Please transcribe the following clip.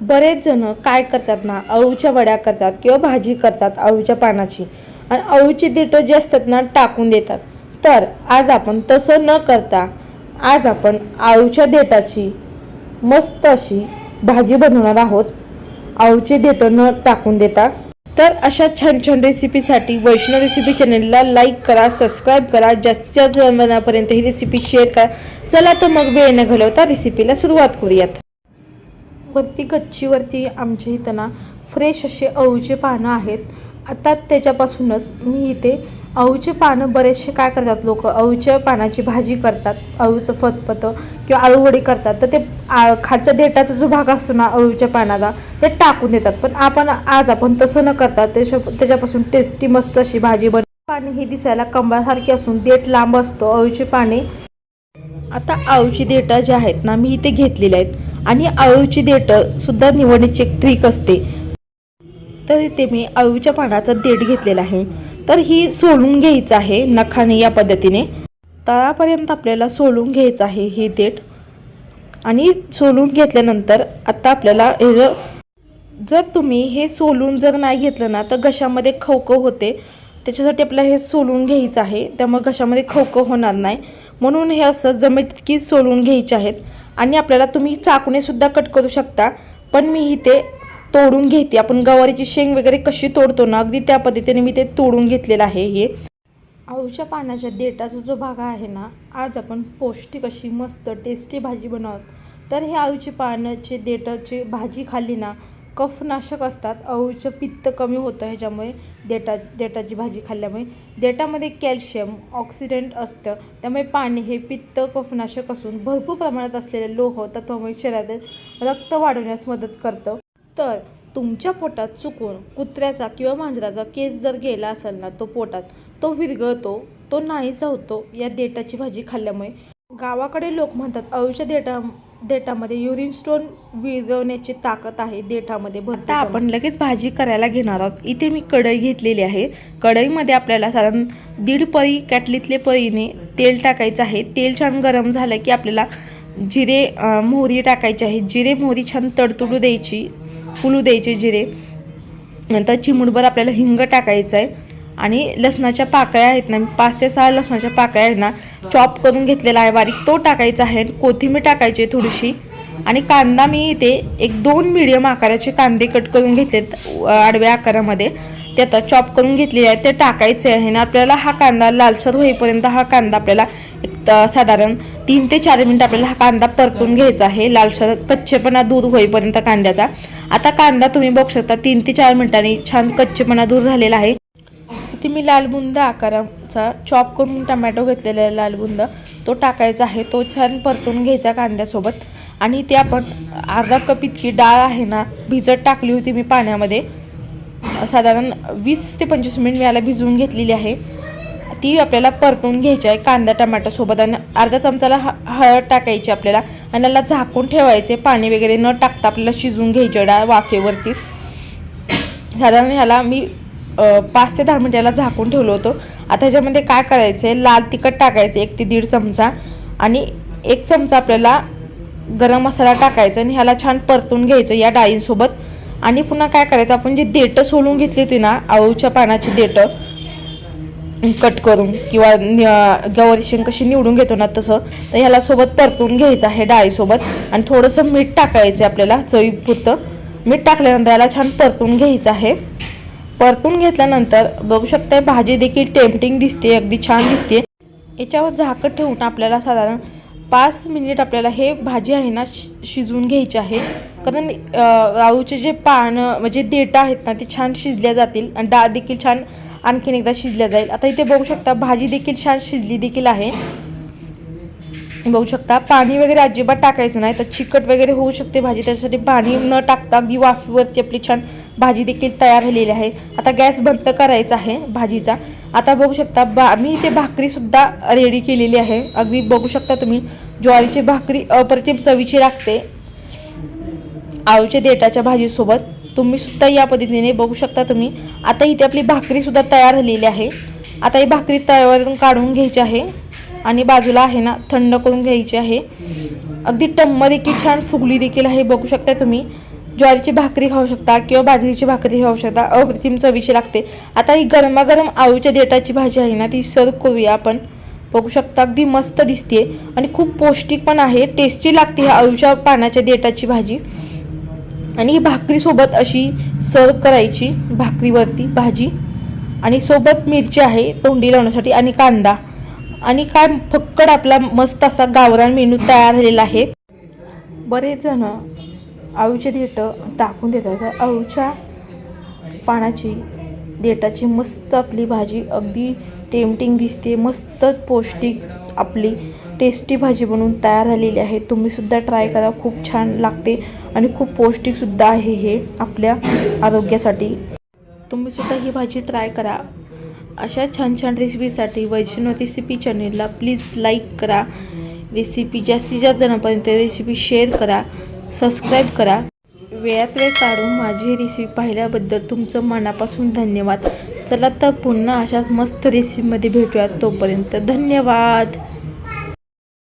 बरेच जण काय करतात ना अळूच्या वड्या करतात किंवा भाजी करतात अळूच्या पानाची. आणि अळूची देठं जे असतात ना टाकून देतात. तर आज आपण तसं न करता आज आपण अळूच्या देठाची मस्त अशी भाजी बनवणार आहोत. अळूचे देठं न टाकून देता. तर अशा छान छान रेसिपीसाठी वैष्णव रेसिपी चॅनलला लाईक करा सबस्क्राईब करा जास्तीत जास्त जणांपर्यंत ही रेसिपी शेअर करा. चला तर मग वेळ न घालवता रेसिपीला सुरुवात करूयात. वरती गच्चीवरती आमच्या इथं ना फ्रेश असे अळूचे पानं आहेत. आता त्याच्यापासूनच मी इथे अळूचे पानं बरेचसे काय करतात लोक? अळूच्या पानाची भाजी करतात अळूचं फतफतं किंवा आळूवडी करतात. तर ते खालचा खालच्या देठाचा जो भाग असतो ना अळूच्या पानाचा ते टाकून देतात. पण आपण आज आपण तसं न करता त्याच्या त्याच्यापासून टेस्टी मस्त अशी भाजी बन पाणी ही दिसायला कंबासारखी असून देठ लांब असतो अळूचे पाने. आता आळूची देठा जे आहेत ना मी इथे घेतलेली आहेत. आणि आळूची देठं सुद्धा निवडण्याची एक ट्रिक असते. तर इथे मी आळूच्या पानाचं देठ घेतलेलं आहे. तर ही सोलून घ्यायचं आहे नखाने या पद्धतीने. तळापर्यंत आपल्याला सोलून घ्यायचं आहे हे देठ. आणि सोलून घेतल्यानंतर आता आपल्याला हे जर जर तुम्ही हे सोलून जर नाही घेतलं ना तर घशामध्ये खवखव होते. त्याच्यासाठी आपल्याला हे सोलून घ्यायचं आहे. त्यामुळे घशामध्ये खवखव होणार नाही. म्हणून हे असं जमेल तितकी सोलून घ्यायची आहेत. आणि आपल्याला तुम्ही चाकूनेसुद्धा कट करू शकता. पण मी इथे तोडून घेते. आपण गवारीची शेंग वगैरे कशी तोडतो ना अगदी त्या पद्धतीने मी ते तोडून घेतलेलं आहे हे. आळूच्या पानाच्या देठाचा जो भाग आहे ना आज आपण पौष्टिक अशी मस्त टेस्टी भाजी बनवत. तर हे आळूची पानाचे देठाची भाजी खाल्ली ना कफनाशक असतात. अळूचं पित्त कमी होतं ह्याच्यामुळे देटा देठाची भाजी खाल्ल्यामुळे. देटामध्ये कॅल्शियम ऑक्सिडेंट असतं. त्यामुळे पाणी हे पित्त कफनाशक असून भरपूर प्रमाणात असलेले लोह तत्वामुळे शरीरात रक्त वाढवण्यास मदत करतं. तर तुमच्या पोटात चुकून कुत्र्याचा किंवा मांजराचा केस जर गेला असेल ना तो पोटात तो विरघळतो तो नाहीसा होतो या देटाची भाजी खाल्ल्यामुळे. गावाकडे लोक म्हणतात अळूच्या देटा देठामध्ये युरिन स्टोन विरघळण्याची ताकद आहे देठामध्ये भरता आपण लगेच भाजी करायला घेणार आहोत. इथे मी कढई घेतलेली आहे. कढईमध्ये आपल्याला साधारण दीड पळी कॅटलीतले पळीने तेल टाकायचं आहे. तेल छान गरम झालं की आपल्याला जिरे मोहरी टाकायची आहे. जिरे मोहरी छान तडतडू द्यायची फुलू द्यायचे जिरे. नंतर चिमूटभर आपल्याला हिंग टाकायचं आहे. आणि लसणाच्या पाकळ्या आहेत ना पाच ते सहा लसणाच्या पाकळ्या आहेत ना चॉप करून घेतलेला आहे बारीक. तो टाकायचा आहे कोथिंबीर टाकायची आहे थोडीशी. आणि कांदा मी इथे एक दोन मिडियम आकाराचे कांदे कट करून घेतलेत आडव्या आकारामध्ये. ते आता चॉप करून घेतलेले आहेत ते टाकायचे आहे ना आपल्याला हा कांदा लालसर होईपर्यंत हा कांदा आपल्याला एक साधारण तीन ते चार मिनिट आपल्याला हा कांदा परतून घ्यायचा आहे. लालसर कच्चेपणा दूर होईपर्यंत कांद्याचा. आता कांदा तुम्ही बघू शकता तीन ते चार मिनिटांनी छान कच्चेपणा दूर झालेला आहे. वरती मी लालबुंद आकाराचा चॉप करून टमॅटो घेतलेला आहे लालबुंद तो टाकायचा आहे. तो छान परतून घ्यायचा कांद्यासोबत. आणि ते आपण अर्धा कप इतकी डाळ आहे ना भिजत टाकली होती मी पाण्यामध्ये. साधारण वीस ते पंचवीस मिनिट मी याला भिजवून घेतलेली आहे. ती आपल्याला परतून घ्यायची आहे कांदा टमॅटोसोबत आणि अर्धा चमचाला ह हळद टाकायची आपल्याला. आणि याला झाकून ठेवायचे. पाणी वगैरे न टाकता आपल्याला शिजवून घ्यायची डाळ वाफेवरतीच. साधारण ह्याला मी पाच ते दहा मिनिटाला झाकून ठेवलं होतं. आता ह्याच्यामध्ये काय करायचं आहे लाल तिखट टाकायचं एक ते दीड चमचा. आणि एक चमचा आपल्याला गरम मसाला टाकायचा आणि ह्याला छान परतून घ्यायचं या डाळींसोबत. आणि पुन्हा काय करायचं? आपण जी देठं सोलून घेतली होती ना आळूच्या पानाची देठं कट करून किंवा न- गवारी शेंग कशी निवडून घेतो ना तसं तर ह्याला सोबत परतून घ्यायचं आहे डाळीसोबत. आणि थोडंसं मीठ टाकायचं आहे आपल्याला चवीपुरतं. मीठ टाकल्यानंतर याला छान परतून घ्यायचं आहे. परतून घेतल्यानंतर बघू शकता भाजी देखील टेम्पटिंग दिसते अगदी छान दिसते याच्यावर झाकण ठेवून आपल्याला साधारण पाच मिनिट आपल्याला हे भाजी आहे ना शिजवून घ्यायची आहे. कारण अं, आळूचे जे पानं म्हणजे देटा आहेत ना ते छान शिजल्या जातील आणि डाळ देखील छान आणखीन एकदा शिजल्या जाईल. आता इथे बघू शकता भाजी देखील छान शिजली देखील आहे. बघू शकता पाणी वगैरे अजिबात टाकायचं नाही तर चिकट वगैरे होऊ शकते भाजी त्याच्यासाठी पाणी न टाकता अगदी वाफीवरती आपली छान भाजी देखील तयार झालेली आहे. आता गॅस बंद करायचा आहे भाजीचा. आता बघू शकता बा मी इथे भाकरीसुद्धा रेडी केलेली आहे. अगदी बघू शकता तुम्ही ज्वारीची भाकरी अप्रतिम चवीची लागते. आळूच्या देठाच्या भाजीसोबत तुम्ही सुद्धा या पद्धतीने बघू शकता तुम्ही. आता इथे आपली भाकरीसुद्धा तयार झालेली आहे. आता ही भाकरी तव्यावरून काढून घ्यायची आहे. आणि बाजूला आहे ना थंड करून घ्यायची आहे. अगदी टम्म देखील छान फुगली देखील आहे बघू शकता तुम्ही. ज्वारीची भाकरी खाऊ शकता किंवा बाजरीची भाकरी खाऊ शकता. अप्रतिम चवीची लागते. आता ही गरमागरम आळूच्या देठाची भाजी आहे ना ती सर्व करूया आपण. बघू शकता अगदी मस्त दिसते आणि खूप पौष्टिक पण आहे. टेस्टी लागते ह्या आळूच्या पानाच्या देठाची भाजी. आणि ही भाकरीसोबत अशी सर्व करायची भाकरीवरती भाजी. आणि सोबत मिरची आहे तोंडी लावण्यासाठी. आणि कांदा. आणि काय फक्कड आपला मस्त असा गावरान मेनू तयार झालेला आहे. बरेच जण आळूचे देठं टाकून देतात. तर अळूच्या पानाची देठाची मस्त आपली भाजी अगदी टेमटिंग दिसते. मस्त पौष्टिक आपली टेस्टी भाजी बनवून तयार झालेली आहे. तुम्हीसुद्धा ट्राय करा. खूप छान लागते आणि खूप पौष्टिकसुद्धा आहे हे आपल्या आरोग्यासाठी. तुम्हीसुद्धा ही भाजी ट्राय करा. अशा छान छान रेसिपीसाठी वैष्णव रेसिपी चॅनेलला प्लीज लाईक करा. रेसिपी जास्तीत जास्त जणांपर्यंत रेसिपी शेअर करा. सबस्क्राईब करा. वेळात वेळ काढून माझी रेसिपी पाहिल्याबद्दल तुमचं मनापासून धन्यवाद. चला तर पुन्हा अशाच मस्त रेसिपीमध्ये भेटूयात तोपर्यंत. धन्यवाद.